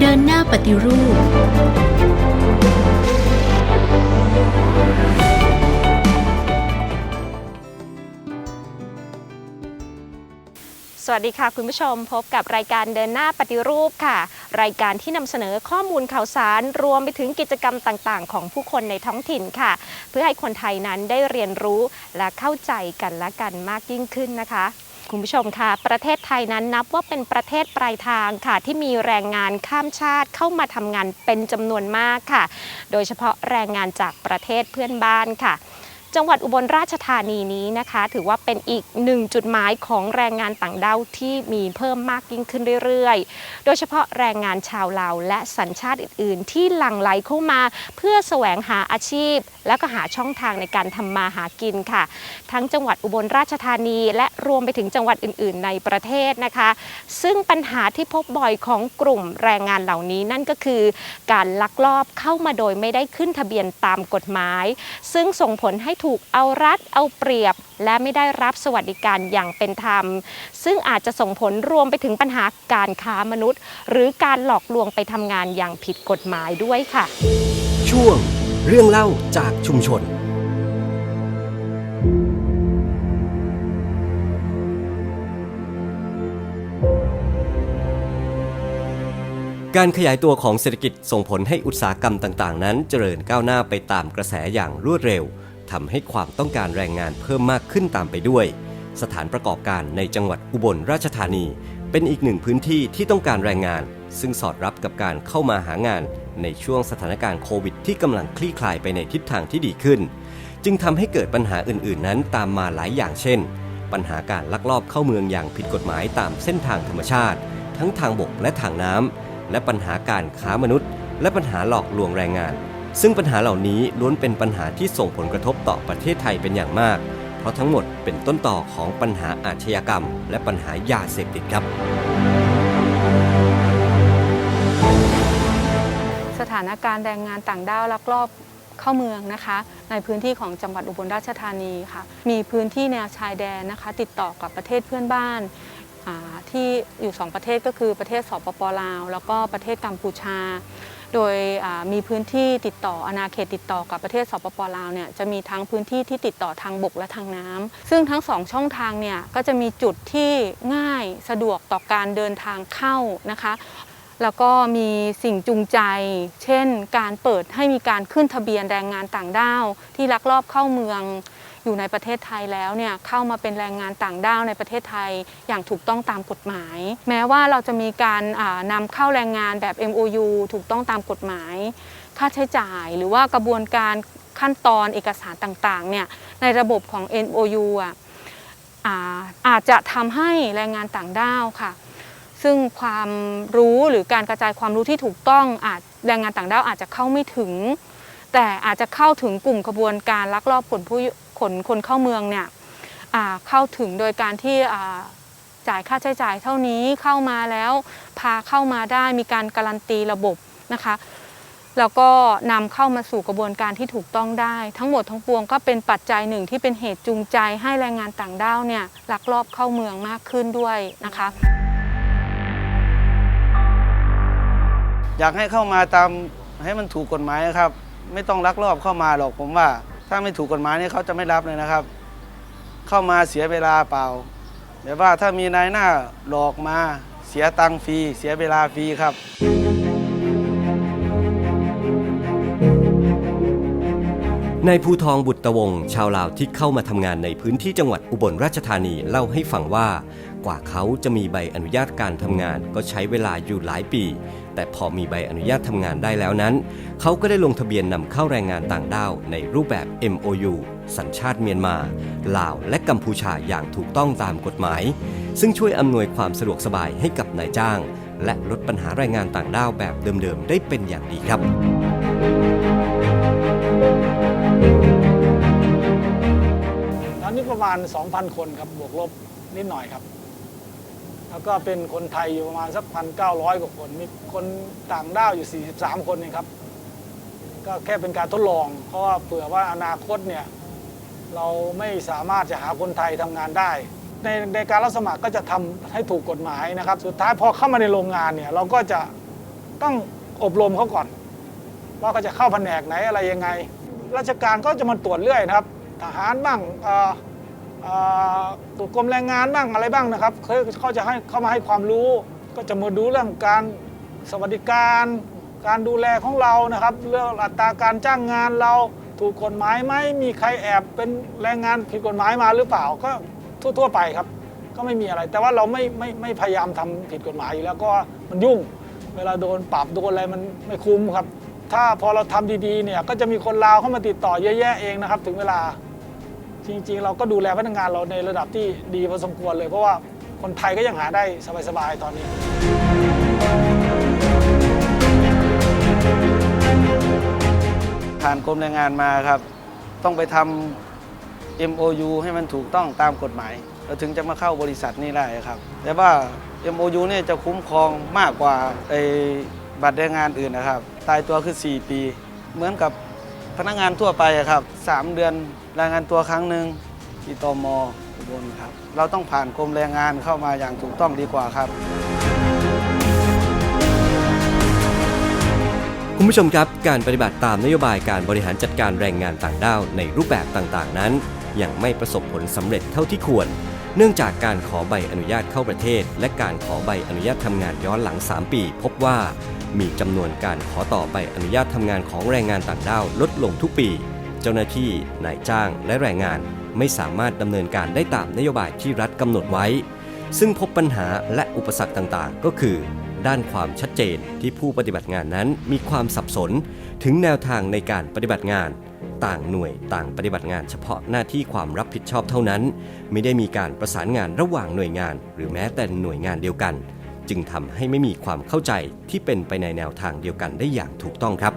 เดินหน้าปฏิรูป สวัสดีค่ะคุณผู้ชมพบกับรายการเดินหน้าปฏิรูปค่ะ รายการที่นำเสนอข้อมูลข่าวสาร รวมไปถึงกิจกรรมต่างๆ ของผู้คนในท้องถิ่นค่ะ เพื่อให้คนไทยนั้นได้เรียนรู้และเข้าใจกันและกันมากยิ่งขึ้นนะคะ คุณผู้ชมค่ะประเทศไทยนั้นนับว่าเป็นประเทศปลายทางค่ะ ที่มีแรงงานข้ามชาติเข้ามาทำงานเป็นจำนวนมากค่ะ โดยเฉพาะแรงงานจากประเทศเพื่อนบ้านค่ะ จังหวัดอุบลราชธานีนี้นะคะ ถือว่าเป็นอีกหนึ่งจุดหมายของแรงงานต่างด้าวที่มีเพิ่มมากยิ่งขึ้นเรื่อยๆ โดยเฉพาะแรงงานชาวลาวและสัญชาติอื่น ๆ ที่หลั่งไหลเข้ามา เพื่อแสวงหาอาชีพ และก็หาช่องทางในการทำมาหากินค่ะ ทั้งจังหวัดอุบลราชธานี และรวมไปถึงจังหวัดอื่น ๆ ในประเทศนะคะ ซึ่งปัญหาที่พบบ่อยของกลุ่มแรงงานเหล่านี้นั่นก็คือการลักลอบเข้ามาโดยไม่ได้ขึ้นทะเบียนตามกฎหมาย ซึ่งส่งผลให้ถูกูกเอารัดเอาเปรียบ และไม่ได้รับสวัสดิการอย่างเป็นธรรม ซึ่งอาจจะส่งผลรวมไปถึงปัญหาการค้ามนุษย์ หรือการหลอกลวงไปทำงานอย่างผิดกฎหมายด้วยค่ะ ช่วงเรื่องเล่าจากชุมชนการขยายตัวของเศรษฐกิจส่งผลให้อุตสาหกรรมต่าง ๆ นั้นเจริญก้าวหน้าไปตามกระแสอย่างรวดเร็ว ทำให้ความต้องการแรงงานเพิ่มมากขึ้นตามไปด้วย สถานประกอบการในจังหวัดอุบลราชธานี เป็นอีกหนึ่งพื้นที่ที่ต้องการแรงงาน ซึ่งสอดรับกับการเข้ามาหางานในช่วงสถานการณ์โควิดที่กำลังคลี่คลายไปในทิศทางที่ดีขึ้น จึงทำให้เกิดปัญหาอื่น ๆ นั้นตามมาหลายอย่างเช่น ปัญหาการลักลอบเข้าเมืองอย่างผิดกฎหมายตามเส้นทางธรรมชาติ ทั้งทางบกและทางน้ำและปัญหาการค้ามนุษย์ และปัญหาหลอกลวงแรงงาน ซึ่งปัญหาเหล่านี้ล้วนเป็นปัญหาที่ส่งผลกระทบต่อประเทศไทยเป็นอย่างมาก เพราะทั้งหมดเป็นต้นต่อของปัญหาอาชญากรรม และปัญหายาเสพติดครับ สถานการณ์แรงงานต่างด้าวลักลอบเข้าเมืองนะคะ ในพื้นที่ของจังหวัดอุบลราชธานีค่ะ มีพื้นที่แนวชายแดนนะคะ ติดต่อกับประเทศเพื่อนบ้านที่อยู่ 2 ประเทศก็คือประเทศสปปลาว แล้วก็ประเทศกัมพูชา โดยมีพื้นที่ติดต่ออาณาเขตติดต่อกับประเทศสปปลาวเนี่ยจะมีทั้งพื้นที่ที่ติดต่อทางบกและทางน้ำซึ่งทั้งสองช่องทางเนี่ยก็จะมีจุดที่ง่ายสะดวกต่อการเดินทางเข้านะคะแล้วก็มีสิ่งจูงใจ เช่น การเปิดให้มีการขึ้นทะเบียนแรงงานต่างด้าว ที่ลักลอบเข้าเมือง อยู่ในประเทศไทยแล้วเนี่ยเข้ามาเป็นแรงงานต่างด้าวในประเทศไทยอย่างถูกต้องตามกฎหมาย แม้ว่าเราจะมีการอ่านำเข้าแรงงานแบบ MOU ถูกต้องตามกฎหมาย ค่าใช้จ่ายหรือว่ากระบวนการขั้นตอนเอกสารต่างๆเนี่ยในระบบของ MOU อะอาอาจจะทำให้แรงงานต่างด้าวค่ะ ซึ่งความรู้หรือการกระจายความรู้ที่ถูกต้องอาจแรงงานต่างด้าวอาจจะเข้าไม่ถึง แต่อาจจะเข้าถึงกลุ่มกระบวนการลักลอบขนผู้ ขนคนเข้าเมืองเนี่ยเข้าถึงโดยการที่จ่ายค่าใช้จ่ายเท่านี้เข้ามาแล้วพาเข้ามาได้มีการการันตีระบบนะคะแล้วก็นำเข้ามาสู่กระบวนการที่ถูกต้องได้ ทั้งหมดทั้งปวงก็เป็นปัจจัยหนึ่งที่เป็นเหตุจูงใจให้แรงงานต่างด้าวเนี่ยลักลอบเข้าเมืองมากขึ้นด้วยนะคะ อยากให้เข้ามาตามให้มันถูกกฎหมายนะครับ ไม่ต้องลักลอบเข้ามาหรอกผมว่า ถ้าไม่ถูกกฎหมายนี่เขาจะไม่รับเลยนะครับ เข้ามาเสียเวลาเปล่าแบบว่าถ้ามีนายหน้าหลอกมาเสียตังค์ฟรีเสียเวลาฟรีครับ นายภูทองบุตรวงศ์ชาวลาวที่เข้ามาทำงานในพื้นที่จังหวัดอุบลราชธานีเล่าให้ฟังว่า กว่าเขาจะมีใบอนุญาตการทำงานก็ใช้เวลาอยู่หลายปี แต่พอมีใบอนุญาตทำงานได้แล้วนั้น เขาก็ได้ลงทะเบียนนำเข้าแรงงานต่างด้าวในรูปแบบ MOU สัญชาติเมียนมา ลาวและกัมพูชาอย่างถูกต้องตามกฎหมาย ซึ่งช่วยอำนวยความสะดวกสบายให้กับนายจ้าง และลดปัญหาแรงงานต่างด้าวแบบเดิมๆได้เป็นอย่างดีครับ ตอนนี้ประมาณ 2,000 คนครับบวกลบนิดหน่อยครับ แล้วก็เป็นคนไทยอยู่ประมาณสักพันเก้าร้อยกว่าคน มีคนต่างด้าวอยู่ 43 คนเองครับ ก็แค่เป็นการทดลอง เพราะว่าเผื่อว่าอนาคตเนี่ย เราไม่สามารถจะหาคนไทยทำงานได้ในในการรับสมัครก็จะทำให้ถูกกฎหมายนะครับ สุดท้ายพอเข้ามาในโรงงานเนี่ย เราก็จะต้องอบรมเขาก่อน ว่าเขาจะเข้าแผนกไหนอะไรยังไง ราชการก็จะมาตรวจเรื่อยนะครับ ทหารบ้างตรวจกรมแรงงานบ้างอะไรบ้างนะครับเขาจะให้เข้ามาให้ความรู้ ก็จะมาดูเรื่องการสวัสดิการ การดูแลของเรานะครับ เรื่องอัตราการจ้างงานเราถูกกฎหมายไหมมีใครแอบเป็นแรงงานผิดกฎหมายมาหรือเปล่าก็ทั่ว ๆ ไปครับ ก็ไม่มีอะไร แต่ว่าเราไม่ไม่ไม่พยายามทำผิดกฎหมายอยู่แล้วก็มันยุ่ง เวลาโดนปรับโดนอะไรมันไม่คุ้มครับ ถ้าพอเราทำดีๆเนี่ยก็จะมีคนลาวเข้ามาติดต่อเยอะแยะเองนะครับ ถึงเวลาจริง ๆ เราก็ดูแลพนักงานเราในระดับที่ดีพอสมควรเลยเพราะว่าคนไทยก็ยังหาได้สบายๆตอนนี้ ผ่านกรมแรงงานมาครับ ต้องไปทำ MOU ให้มันถูกต้องตามกฎหมายเราถึงจะมาเข้าบริษัทนี้ได้ครับ แต่ว่า MOU เนี่ยจะคุ้มครองมากกว่าไอ้บัตรแรงงานอื่นนะครับ ตายตัวคือ 4 ปี เหมือนกับพนักงานทั่วไปอะครับ 3 เดือนรายงานตัวครั้งหนึ่งที่ตมอุบลครับ เราต้องผ่านกรมแรงงานเข้ามาอย่างถูกต้องดีกว่าครับคุณผู้ชมครับการปฏิบัติตามนโยบายการบริหารจัดการแรงงานต่างด้าวในรูปแบบต่างๆ นั้น ยังไม่ประสบผลสำเร็จเท่าที่ควร เนื่องจากการขอใบอนุญาตเข้าประเทศ และการขอใบอนุญาตทำงานย้อนหลัง 3 ปี พบว่า มีจำนวนการขอต่อใบอนุญาตทำงานของแรงงานต่างด้าวลดลงทุกปี เจ้าหน้าที่นายจ้างและแรงงานไม่สามารถดำเนินการได้ตามนโยบายที่รัฐกำหนดไว้ ซึ่งพบปัญหาและอุปสรรคต่างๆ ก็คือ ด้านความชัดเจนที่ผู้ปฏิบัติงานนั้นมีความสับสน ถึงแนวทางในการปฏิบัติงาน ต่างหน่วยต่างปฏิบัติงานเฉพาะหน้าที่ความรับผิดชอบเท่านั้น ไม่ได้มีการประสานงานระหว่างหน่วยงาน หรือแม้แต่หน่วยงานเดียวกัน จึงทำให้ไม่มีความเข้าใจที่เป็นไปในแนวทางเดียวกันได้อย่างถูกต้องครับ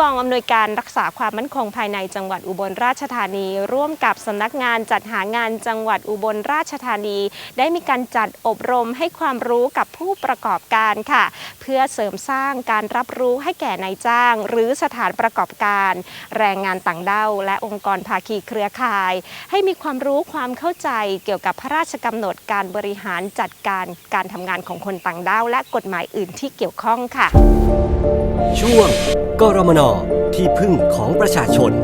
กองอำนวยการรักษาความมั่นคงภายในจังหวัดอุบลราชธานี ร่วมกับสำนักงานจัดหางานจังหวัดอุบลราชธานี ได้มีการจัดอบรมให้ความรู้กับผู้ประกอบการค่ะ เพื่อเสริมสร้างการรับรู้ให้แก่นายจ้าง หรือสถานประกอบการ แรงงานต่างด้าวและองค์กรภาคีเครือข่าย ให้มีความรู้ความเข้าใจเกี่ยวกับพระราชกำหนดการบริหารจัดการการทำงานของคนต่างด้าวและกฎหมายอื่นที่เกี่ยวข้องค่ะ ช่วง กรมนที่พึ่งของประชาชนค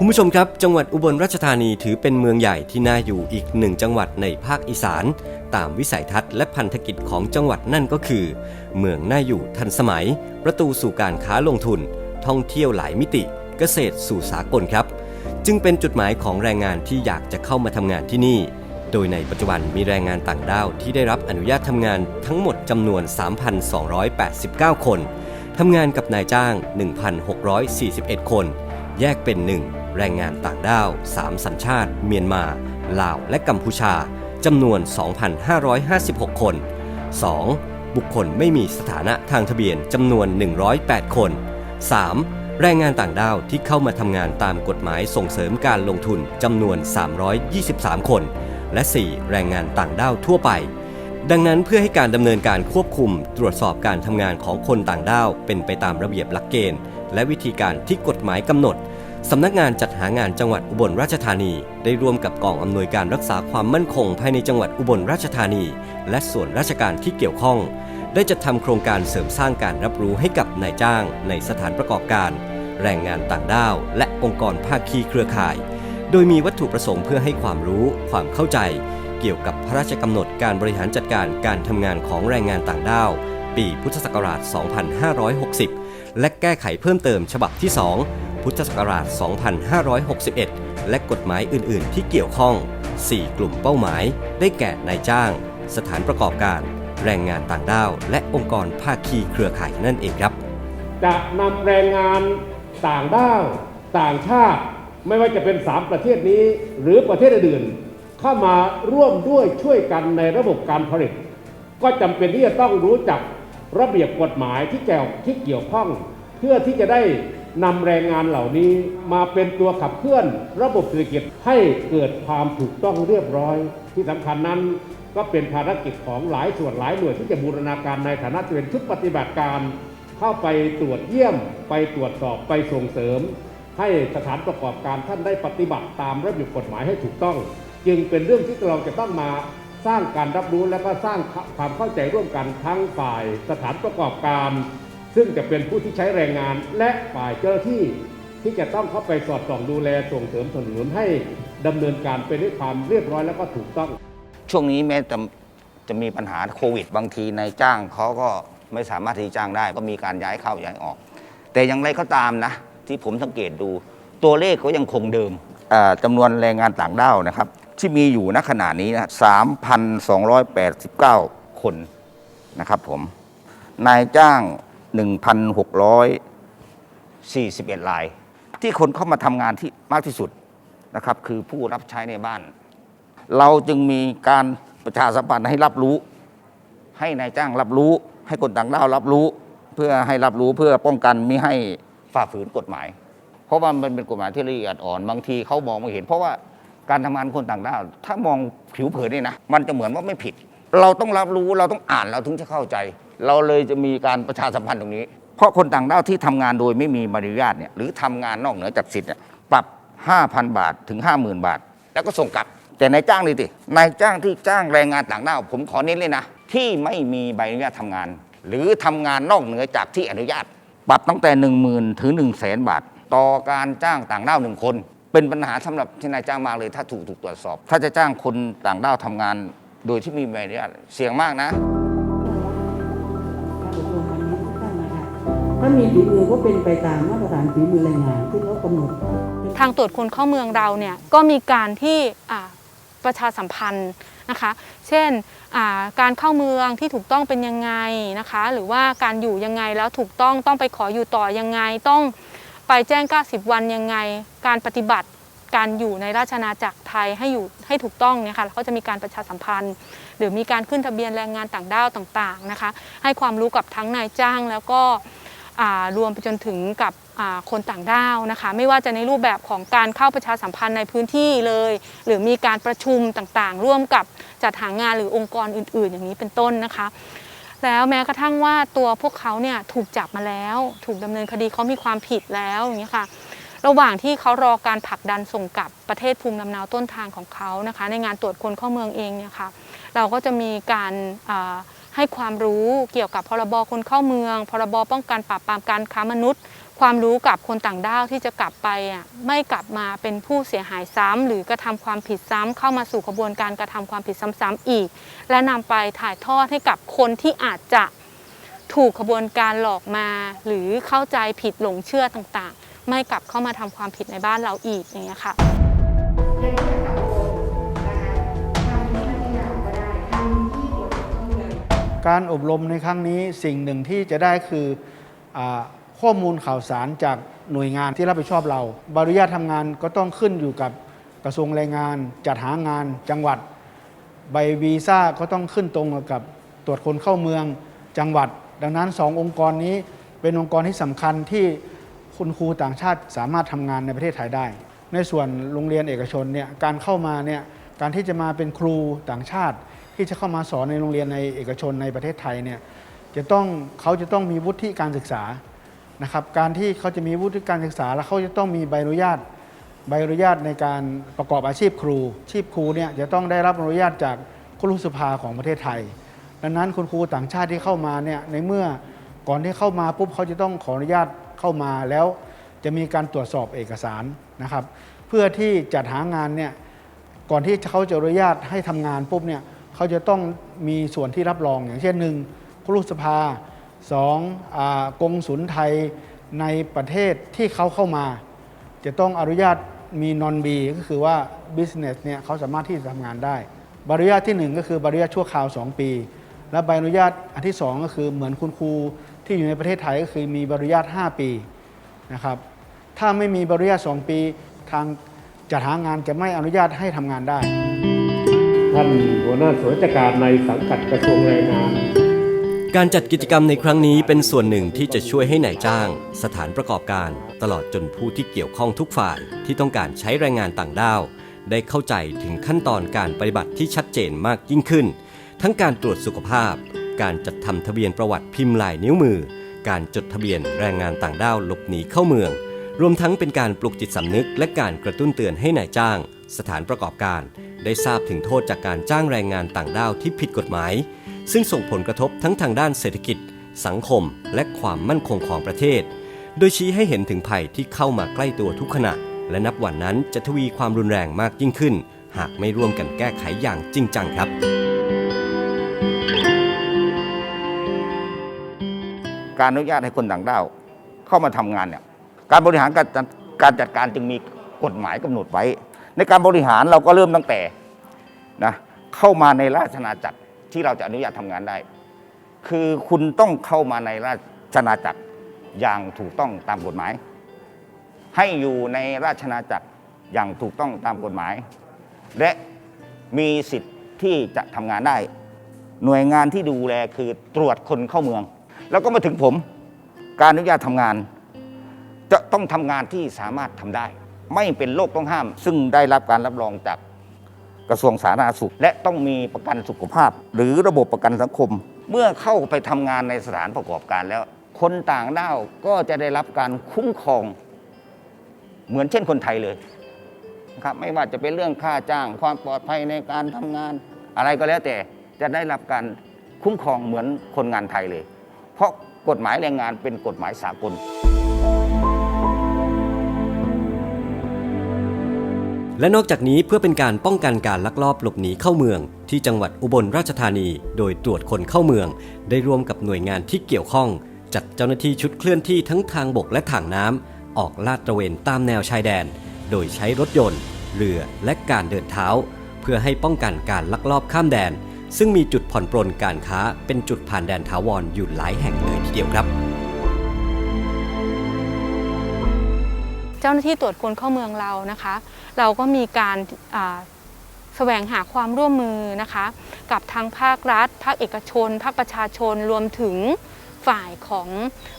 ุณผู้ชมครับ จังหวัดอุบลราชธานีถือเป็นเมืองใหญ่ที่น่าอยู่อีกหนึ่งจังหวัดในภาคอีสาน ตามวิสัยทัศน์และพันธกิจของจังหวัดนั่นก็คือ เมืองน่าอยู่ทันสมัย ประตูสู่การค้าลงทุน ท่องเที่ยวหลายมิติ เกษตรสู่สากลครับ จึงเป็นจุดหมายของแรงงานที่อยากจะเข้ามาทำงานที่นี่ โดยในปัจจุบันมีแรงงานต่างด้าวที่ได้รับอนุญาตทำงานทั้งหมดจำนวน 3,289 คนทำงานกับนายจ้าง 1,641 คน แยกเป็น 1 แรงงานต่างด้าว 3 สัญชาติ เมียนมา ลาว และกัมพูชา จำนวน 2,556 คน 2. บุคคลไม่มีสถานะทางทะเบียนจำนวน 108 คน 3. แรงงานต่างด้าวที่เข้ามาทำงานตามกฎหมายส่งเสริมการลงทุนจำนวน 323 คน และ 4. แรงงานต่างด้าวทั่วไป ดังนั้นเพื่อให้การดำเนินการควบคุมตรวจสอบการทำงานของคนต่างด้าวเป็นไปตามระเบียบหลักเกณฑ์ และวิธีการที่กฎหมายกำหนดสำนักงานจัดหางานจังหวัดอุบลราชธานี ได้ร่วมกับกองอำนวยการรักษาความมั่นคงภายในจังหวัดอุบลราชธานี และส่วนราชการที่เกี่ยวข้อง ได้จัดทำโครงการเสริมสร้างการรับรู้ให้กับนายจ้างในสถานประกอบการ แรงงานต่างด้าว และองค์กรภาคีเครือข่าย โดยมีวัตถุประสงค์เพื่อให้ความรู้ความเข้าใจ เกี่ยวกับพระราชกำหนดการบริหารจัดการการทำงานของแรงงานต่างด้าว ปีพุทธศักราช 2560 และแก้ไขเพิ่มเติมฉบับที่ 2 พุทธศักราช 2561 และกฎหมายอื่น ๆ ที่เกี่ยวข้อง 4 กลุ่มเป้าหมาย ได้แก่นายจ้าง สถานประกอบการ แรงงานต่างด้าว และองค์กรภาคีเครือข่ายนั่นเองครับจะนำแรงงาน ต่างด้าวต่างชาติ ไม่ว่าจะเป็น 3 ประเทศนี้ หรือประเทศอื่นๆเข้ามาร่วมด้วยช่วยกันในระบบการผลิต ก็จำเป็นที่จะต้องรู้จักระเบียบกฎหมายที่เกี่ยวที่เกี่ยวข้อง เพื่อที่จะได้นำแรงงานเหล่านี้มาเป็นตัวขับเคลื่อนระบบเศรษฐกิจให้เกิดความถูกต้องเรียบร้อย ที่สำคัญนั้นก็เป็นภารกิจของหลายส่วนหลายหน่วยที่จะบูรณาการในฐานะเป็นชุดปฏิบัติการ เข้าไปตรวจเยี่ยม ไปตรวจสอบไปส่งเสริม ให้สถานประกอบการท่านได้ปฏิบัติตามระเบียบกฎหมายให้ถูกต้อง จึงเป็นเรื่องที่เราจะต้องมาสร้างการรับรู้และก็สร้างความเข้าใจร่วมกันทั้งฝ่ายสถานประกอบการ ซึ่งจะเป็นผู้ที่ใช้แรงงานและฝ่ายเจ้าหน้าที่ ที่จะต้องเข้าไปสอดส่องดูแลส่งเสริมสนับสนุนให้ดำเนินการไปด้วยความเรียบร้อยและก็ถูกต้อง ช่วงนี้แม้จะจะมีปัญหาโควิด บางทีนายจ้างเขาก็ ไม่สามารถที่จะจ้างได้ ก็มีการย้ายเข้าย้ายออก แต่อย่างไรก็ตามนะ ที่ผมสังเกตดู ตัวเลขก็ยังคงเดิมอ่าจำนวนแรงงานต่างด้าวนะครับ ที่มีอยู่ณขณะนี้นะ3,289 คนนะครับผมนายจ้าง 1,641ราย ที่คนเข้ามาทำงานที่มากที่สุดนะครับ คือผู้รับใช้ในบ้าน เราจึงมีการประชาสัมพันธ์ให้รับรู้ ให้นายจ้างรับรู้ ให้คนต่างด้าวรับรู้ เพื่อให้รับรู้เพื่อป้องกันไม่ให้ฝ่าฝืนกฎหมาย เพราะว่ามันเป็นกฎหมายที่ละเอียดอ่อนบางทีเขามองไม่เห็น เพราะว่าการทำงานคนต่างด้าวถ้ามองผิวเผินนี่นะมันจะเหมือนว่าไม่ผิด เราต้องรับรู้เราต้องอ่านเราถึงจะเข้าใจ เราเลยจะมีการประชาสัมพันธ์ตรงนี้ เพราะคนต่างด้าวที่ทำงานโดยไม่มีใบอนุญาตเนี่ยหรือทำงานนอกเหนือจากสิทธิ์เนี่ยปรับ 5,000 บาทถึง 50,000 บาท แล้วก็ส่งกลับ แต่นายจ้างนี่ตินายจ้างที่จ้างแรงงานต่างด้าวผมขอเน้นเลยนะ ที่ไม่มีใบอนุญาตทำงาน หรือทำงานนอกเหนือจากที่อนุญาต ปรับตั้งแต่ 1 0,000ถึง1 0 0 0 0แสนบาท ต่อการจ้างต่างด้าวหนึ่งคน เป็นปัญหาสำหรับที่นายจ้างมากเลยถ้าถูกถูกตรวจสอบ ถ้าจะจ้างคนต่างด้าวทำงาน โดยที่มีใบอนุญาตเสี่ยงมากนะการอบรมวันนี้ทุกท่านนะคะถ้ามีฝีมือก็เป็นไปตามมาตรฐานฝีมือแรงงานที่เขากำหนด ทางตรวจคนเข้าเมืองเราเนี่ยก็มีการที่อ่า ประชาสัมพันธ์นะคะ เช่นการเข้าเมืองที่ถูกต้องเป็นยังไงนะคะ หรือว่าการอยู่ยังไงแล้วถูกต้องต้องไปขออยู่ต่อยังไงต้องไปแจ้ง 90 วันยังไง การปฏิบัติการอยู่ในราชอาจักรไทยให้อยู่ให้ถูกต้องเนี่ยค่ะแล้วก็จะมีการประชาสัมพันธ์ หรือมีการขึ้นทะเบียนแรงงานต่างด้าวต่างๆนะคะ ให้ความรู้กับทั้งนายจ้างแล้วก็รวมไปจนถึงกับ คนต่างด้าวนะคะไม่ว่าจะในรูปแบบของการเข้าประชาสัมพันธ์ในพื้นที่เลย หรือมีการประชุมต่างๆ ร่วมกับจัดหางานหรือองค์กรอื่น ๆ อย่างนี้เป็นต้นนะคะ แล้วแม้กระทั่งว่าตัวพวกเขาเนี่ยถูกจับมาแล้ว ถูกดำเนินคดีเขามีความผิดแล้วอย่างนี้ค่ะระหว่างที่เขารอการผลักดันส่งกลับประเทศภูมิลำเนาต้นทางของเขานะคะ ในงานตรวจคนเข้าเมืองเองเนี่ยค่ะเราก็จะมีการให้ความรู้เกี่ยวกับพรบคนเข้าเมือง พรบป้องกันปราบปรามการค้ามนุษย์ ความรู้กับคนต่างด้าวที่จะกลับไปอะไม่กลับมาเป็นผู้เสียหายซ้ำหรือกระทำความผิดซ้ำเข้ามาสู่กระบวนการกระทำความผิดซ้ำๆอีก และนำไปถ่ายทอดให้กับคนที่อาจจะถูกขบวนการหลอกมา หรือเข้าใจผิดหลงเชื่อต่างๆ ไม่กลับเข้ามาทำความผิดในบ้านเราอีกอย่างเงี้ยค่ะการอบรมในครั้งนี้สิ่งหนึ่งที่จะได้คืออา ข้อมูลข่าวสารจากหน่วยงานที่รับผิดชอบเราใบอนุญาตทำงานก็ต้องขึ้นอยู่กับกระทรวงแรงงาน จัดหางานจังหวัด ใบวีซ่าก็ต้องขึ้นตรงกับตรวจคนเข้าเมืองจังหวัด ดังนั้นสององค์กรนี้เป็นองค์กรที่สำคัญที่คุณครูต่างชาติสามารถทำงานในประเทศไทยได้ ในส่วนโรงเรียนเอกชนเนี่ยการเข้ามาเนี่ยการที่จะมาเป็นครูต่างชาติ ที่จะเข้ามาสอนในโรงเรียนในเอกชนในประเทศไทยเนี่ยจะต้องเขาจะต้องมีวุฒิการศึกษา นะครับการที่เขาจะมีวุฒิการศึกษา แล้วเขาจะต้องมีใบอนุญาตใบอนุญาตในการประกอบอาชีพครูอาชีพครูเนี่ยจะต้องได้รับอนุญาตจากครุสภาของประเทศไทย ดังนั้นคุณครูต่างชาติที่เข้ามาเนี่ยในเมื่อก่อนที่เข้ามาปุ๊บเขาจะต้องขออนุญาตเข้ามาแล้วจะมีการตรวจสอบเอกสารนะครับ เพื่อที่จัดหางานเนี่ยก่อนที่เขาจะอนุญาตให้ทำงานปุ๊บเนี่ยเขาจะต้องมีส่วนที่รับรองอย่างเช่นหนึ่งครุสภา สองอกงศุลไทยในประเทศที่เขาเข้ามา จะต้องอนุญาตมีนอนบีก็คือว่า business เนี่ยเขาสามารถที่จะทำงานได้ใบอนุญาตที่ 1 ก็คือใบอนุญาตชั่วคราว 2 ปี และใบอนุญาตอันที่ 2 ก็คือเหมือนคุณครูที่อยู่ในประเทศไทยก็คือมีใบอนุญาต 5 ปีนะครับถ้าไม่มีใบอนุญาต 2 ปีทางจัดหางานจะไม่อนุญาตให้ทำงานได้ ท่านหัวหน้าส่วนราชการในสังกัดกระทรวงแรงงาน การจัดกิจกรรมในครั้งนี้เป็นส่วนหนึ่งที่จะช่วยให้นายจ้าง สถานประกอบการ ตลอดจนผู้ที่เกี่ยวข้องทุกฝ่ายที่ต้องการใช้แรงงานต่างด้าว ได้เข้าใจถึงขั้นตอนการปฏิบัติที่ชัดเจนมากยิ่งขึ้น ทั้งการตรวจสุขภาพ การจัดทำทะเบียนประวัติพิมพ์ลายนิ้วมือ การจดทะเบียนแรงงานต่างด้าวหลบหนีเข้าเมือง รวมทั้งเป็นการปลุกจิตสำนึก และการกระตุ้นเตือนให้นายจ้าง สถานประกอบการ ได้ทราบถึงโทษจากการจ้างแรงงานต่างด้าวที่ผิดกฎหมาย ซึ่งส่งผลกระทบทั้งทางด้านเศรษฐกิจ สังคม และความมั่นคงของประเทศ โดยชี้ให้เห็นถึงภัยที่เข้ามาใกล้ตัวทุกขณะ และนับวันนั้นจะทวีความรุนแรงมากยิ่งขึ้น หากไม่ร่วมกันแก้ไขอย่างจริงจังครับ การอนุญาตให้คนต่างด้าวเข้ามาทำงานเนี่ยการบริหารการจัดการจัดการจึงมีกฎหมายกำหนดไว้ ในการบริหารเราก็เริ่มตั้งแต่นะเข้ามาในราชอาณาจักร ที่เราจะอนุญาตทำงานได้ คือคุณต้องเข้ามาในราชอาจักรอย่างถูกต้องตามกฎหมาย ให้อยู่ในราชอาจักรอย่างถูกต้องตามกฎหมาย และมีสิทธิ์ที่จะทำงานได้ หน่วยงานที่ดูแลคือตรวจคนเข้าเมือง แล้วก็มาถึงผม การอนุญาตทำงาน จะต้องทำงานที่สามารถทำได้ ไม่เป็นโรคต้องห้าม ซึ่งได้รับการรับรองจาก กระทรวงสาธารณสุข และต้องมีประกันสุขภาพ หรือระบบประกันสังคม เมื่อเข้าไปทำงานในสถานประกอบการแล้ว คนต่างด้าวก็จะได้รับการคุ้มครอง เหมือนเช่นคนไทยเลยนะครับไม่ว่าจะเป็นเรื่องค่าจ้างความปลอดภัยในการทำงาน อะไรก็แล้วแต่จะได้รับการคุ้มครองเหมือนคนงานไทยเลย เพราะกฎหมายแรงงานเป็นกฎหมายสากล และนอกจากนี้เพื่อเป็นการป้องกันการลักลอบหลบหนีเข้าเมือง ที่จังหวัดอุบลราชธานี โดยตรวจคนเข้าเมือง ได้ร่วมกับหน่วยงานที่เกี่ยวข้อง จัดเจ้าหน้าที่ชุดเคลื่อนที่ทั้งทางบกและทางน้ำออกลาดตระเวนตามแนวชายแดน โดยใช้รถยนต์ เรือและการเดินเท้า เพื่อให้ป้องกันการลักลอบข้ามแดน ซึ่งมีจุดผ่อนปรนการค้าเป็นจุดผ่านแดนถาวรอยู่หลายแห่งเลยทีเดียวครับ จ้าหน้าที่ตรวจคนเข้าเมืองเรานะคะ เราก็มีการแสวงหาความร่วมมือนะคะ กับทางภาครัฐ ภาคเอกชน ภาคประชาชนรวมถึงฝ่ายของ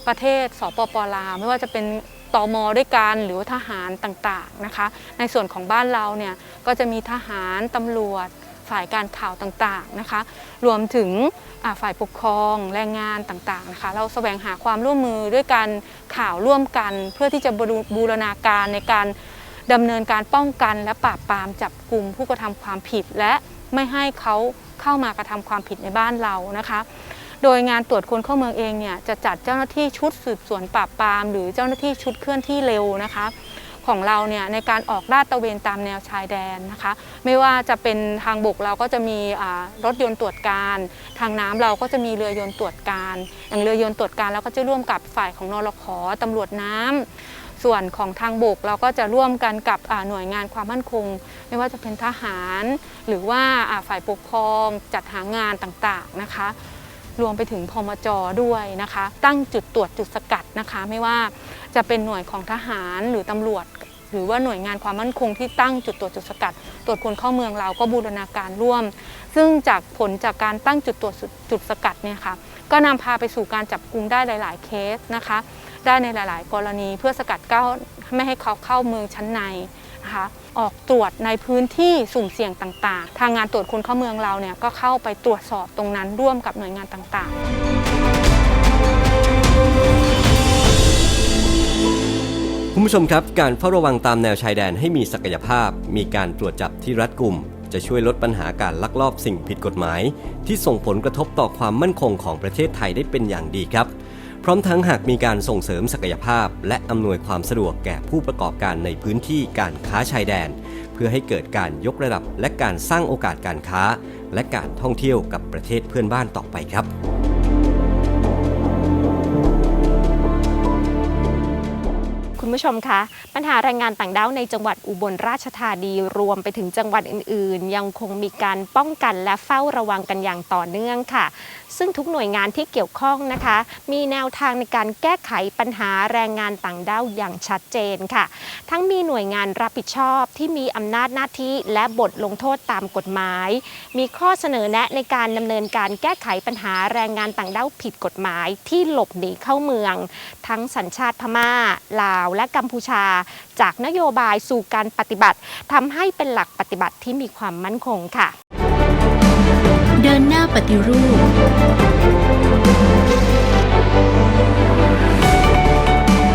ประเทศสปปลาวไม่ว่าจะเป็นตอมอด้วยกันหรือว่าทหารต่างๆนะคะ ในส่วนของบ้านเราเนี่ยก็จะมีทหารตำรวจ ฝ่ายการข่าวต่างๆนะคะ รวมถึงฝ่ายปกครองแรงงานต่างๆนะคะ เราแสวงหาความร่วมมือด้วยการข่าวร่วมกัน เพื่อที่จะบูบูรณาการในการดำเนินการป้องกัน และปราบปรามจับกลุ่มผู้กระทำความผิด และไม่ให้เขาเข้ามากระทำความผิดในบ้านเรานะคะโดยงานตรวจคนเข้าเมืองเองเนี่ยจะจัดเจ้าหน้าที่ชุดสืบสวนปราบปราม หรือเจ้าหน้าที่ชุดเคลื่อนที่เร็วนะคะ ของเราเนี่ยในการออกลาดตระเวนตามแนวชายแดนนะคะ ไม่ว่าจะเป็นทางบกเราก็จะมีรถยนต์ตรวจการ ทางน้ำเราก็จะมีเรือยนต์ตรวจการ อย่างเรือยนต์ตรวจการเราก็จะร่วมกับฝ่ายของนรขตำรวจน้ำส่วนของทางบกเราก็จะร่วมกันกับหน่วยงานความมั่นคง ไม่ว่าจะเป็นทหาร หรือว่าฝ่ายปกครองจัดหางานต่างๆนะคะรวมไปถึงพมจด้วยนะคะ ตั้งจุดตรวจจุดสกัดนะคะ ไม่ว่าจะเป็นหน่วยของทหารหรือตำรวจ หรือว่าหน่วยงานความมั่นคงที่ตั้งจุดตรวจจุดสกัด ตรวจคนเข้าเมืองเราก็บูรณาการร่วม ซึ่งจากผลจากการตั้งจุดตรวจจุดสกัดเนี่ยค่ะก็นำพาไปสู่การจับกลุ่มได้หลาย ๆ เคสนะคะ ได้ในหลาย ๆ กรณีเพื่อสกัดก้าวไม่ให้เขาเข้าเมืองชั้นในนะคะออกตรวจในพื้นที่สุ่มเสี่ยงต่าง ๆ ทางงานตรวจคนเข้าเมืองเราเนี่ยก็เข้าไปตรวจสอบตรงนั้นร่วมกับหน่วยงานต่าง ๆ คุณผู้ชมครับ การเฝ้าระวังตามแนวชายแดนให้มีศักยภาพ มีการตรวจจับที่รัดกุม จะช่วยลดปัญหาการลักลอบสิ่งผิดกฎหมาย ที่ส่งผลกระทบต่อความมั่นคงของประเทศไทยได้เป็นอย่างดีครับ พร้อมทั้งหากมีการส่งเสริมศักยภาพ และอำนวยความสะดวกแก่ผู้ประกอบการในพื้นที่การค้าชายแดน เพื่อให้เกิดการยกระดับและการสร้างโอกาสการค้า และการท่องเที่ยวกับประเทศเพื่อนบ้านต่อไปครับ คุณผู้ชมคะปัญหาแรงงานต่างด้าวในจังหวัดอุบลราชธานีรวมไปถึงจังหวัดอื่น ๆ ยังคงมีการป้องกันและเฝ้าระวังกันอย่างต่อเนื่องค่ะ ซึ่งทุกหน่วยงานที่เกี่ยวข้องนะคะ มีแนวทางในการแก้ไขปัญหาแรงงานต่างด้าวอย่างชัดเจนค่ะ ทั้งมีหน่วยงานรับผิดชอบที่มีอำนาจหน้าที่และบทลงโทษตามกฎหมาย มีข้อเสนอแนะในการดำเนินการแก้ไขปัญหาแรงงานต่างด้าวผิดกฎหมายที่หลบหนีเข้าเมือง ทั้งสัญชาติพม่าลาวและกัมพูชา จากนโยบายสู่การปฏิบัติทำให้เป็นหลักปฏิบัติที่มีความมั่นคงค่ะ เดินหน้าปฏิรูป